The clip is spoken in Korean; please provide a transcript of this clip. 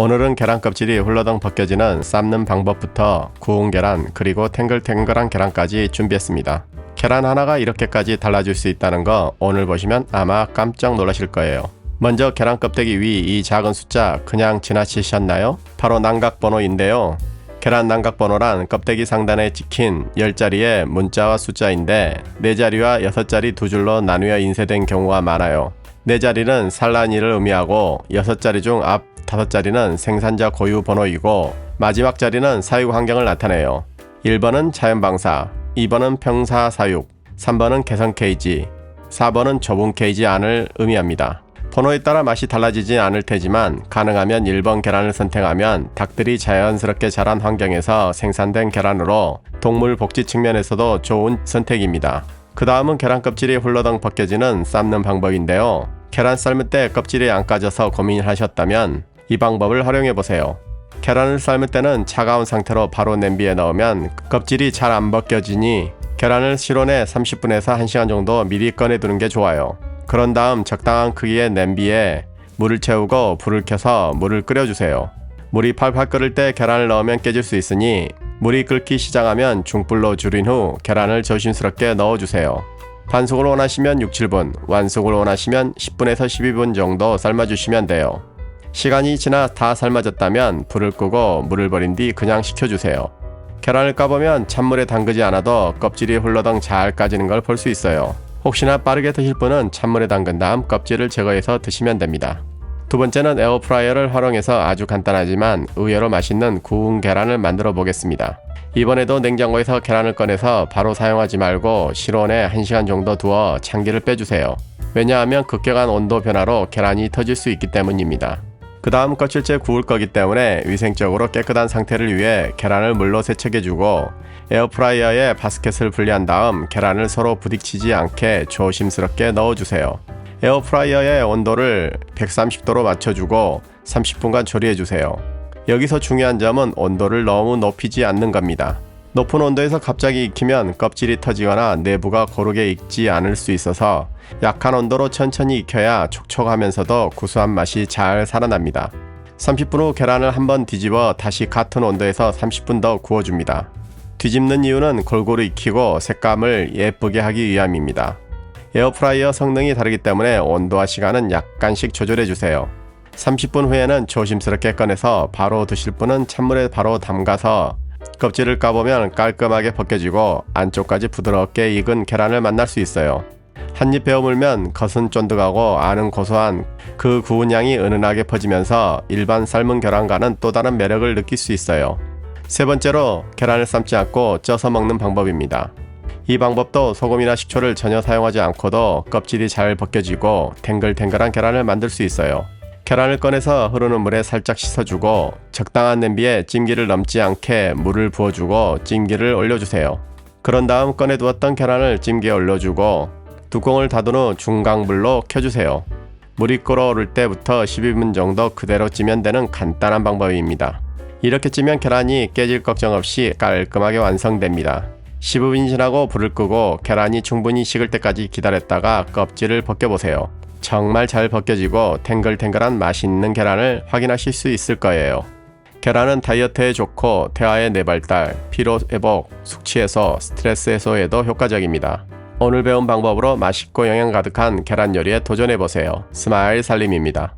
오늘은 계란 껍질이 훌러덩 벗겨지는 삶는 방법부터 구운 계란 그리고 탱글탱글한 계란까지 준비했습니다. 계란 하나가 이렇게까지 달라질 수 있다는 거 오늘 보시면 아마 깜짝 놀라실 거예요. 먼저 계란 껍데기 위 이 작은 숫자 그냥 지나치셨나요? 바로 난각 번호인데요. 계란 난각 번호란 껍데기 상단에 찍힌 10자리의 문자와 숫자인데 4자리와 6자리 두 줄로 나누어 인쇄된 경우가 많아요. 4자리는 산란일을 의미하고 6자리 중 앞 5자리는 생산자 고유 번호이고 마지막 자리는 사육 환경을 나타내요. 1번은 자연방사, 2번은 평사 사육, 3번은 개선 케이지, 4번은 좁은 케이지 안을 의미합니다. 번호에 따라 맛이 달라지지 않을 테지만 가능하면 1번 계란을 선택하면 닭들이 자연스럽게 자란 환경에서 생산된 계란으로 동물 복지 측면에서도 좋은 선택입니다. 그 다음은 계란 껍질이 훌러덩 벗겨지는 삶는 방법인데요. 계란 삶을 때 껍질이 안 까져서 고민하셨다면 이 방법을 활용해 보세요. 계란을 삶을 때는 차가운 상태로 바로 냄비에 넣으면 껍질이 잘 안 벗겨지니 계란을 실온에 30분에서 1시간 정도 미리 꺼내 두는 게 좋아요. 그런 다음 적당한 크기의 냄비에 물을 채우고 불을 켜서 물을 끓여주세요. 물이 팔팔 끓을 때 계란을 넣으면 깨질 수 있으니 물이 끓기 시작하면 중불로 줄인 후 계란을 조심스럽게 넣어주세요. 반숙을 원하시면 6, 7분, 완숙을 원하시면 10분에서 12분 정도 삶아주시면 돼요. 시간이 지나 다 삶아졌다면 불을 끄고 물을 버린 뒤 그냥 식혀주세요. 계란을 까보면 찬물에 담그지 않아도 껍질이 훌러덩 잘 까지는 걸 볼 수 있어요. 혹시나 빠르게 드실 분은 찬물에 담근 다음 껍질을 제거해서 드시면 됩니다. 두 번째는 에어프라이어를 활용해서 아주 간단하지만 의외로 맛있는 구운 계란을 만들어 보겠습니다. 이번에도 냉장고에서 계란을 꺼내서 바로 사용하지 말고 실온에 1시간 정도 두어 찬기를 빼주세요. 왜냐하면 급격한 온도 변화로 계란이 터질 수 있기 때문입니다. 그 다음 거칠째 구울 거기 때문에 위생적으로 깨끗한 상태를 위해 계란을 물로 세척해주고 에어프라이어에 바스켓을 분리한 다음 계란을 서로 부딪히지 않게 조심스럽게 넣어주세요. 에어프라이어의 온도를 130도로 맞춰주고 30분간 조리해주세요. 여기서 중요한 점은 온도를 너무 높이지 않는 겁니다. 높은 온도에서 갑자기 익히면 껍질이 터지거나 내부가 고르게 익지 않을 수 있어서 약한 온도로 천천히 익혀야 촉촉하면서도 구수한 맛이 잘 살아납니다. 30분 후 계란을 한번 뒤집어 다시 같은 온도에서 30분 더 구워줍니다. 뒤집는 이유는 골고루 익히고 색감을 예쁘게 하기 위함입니다. 에어프라이어 성능이 다르기 때문에 온도와 시간은 약간씩 조절해 주세요. 30분 후에는 조심스럽게 꺼내서 바로 드실 분은 찬물에 바로 담가서 껍질을 까보면 깔끔하게 벗겨지고 안쪽까지 부드럽게 익은 계란을 만날 수 있어요. 한입 베어 물면 겉은 쫀득하고 안은 고소한 그 구운 향이 은은하게 퍼지면서 일반 삶은 계란과는 또 다른 매력을 느낄 수 있어요. 세 번째로 계란을 삶지 않고 쪄서 먹는 방법입니다. 이 방법도 소금이나 식초를 전혀 사용하지 않고도 껍질이 잘 벗겨지고 탱글탱글한 계란을 만들 수 있어요. 계란을 꺼내서 흐르는 물에 살짝 씻어주고 적당한 냄비에 찜기를 넘지 않게 물을 부어주고 찜기를 올려주세요. 그런 다음 꺼내두었던 계란을 찜기에 올려주고 뚜껑을 닫은 후 중강불로 켜주세요. 물이 끓어오를 때부터 12분 정도 그대로 찌면 되는 간단한 방법입니다. 이렇게 찌면 계란이 깨질 걱정 없이 깔끔하게 완성됩니다. 15분이 지나고 불을 끄고 계란이 충분히 식을 때까지 기다렸다가 껍질을 벗겨보세요. 정말 잘 벗겨지고 탱글탱글한 맛있는 계란을 확인하실 수 있을 거예요. 계란은 다이어트에 좋고 태아의 뇌발달, 피로 회복, 숙취 해소, 스트레스 해소에도 효과적입니다. 오늘 배운 방법으로 맛있고 영양 가득한 계란 요리에 도전해 보세요. 스마일 살림입니다.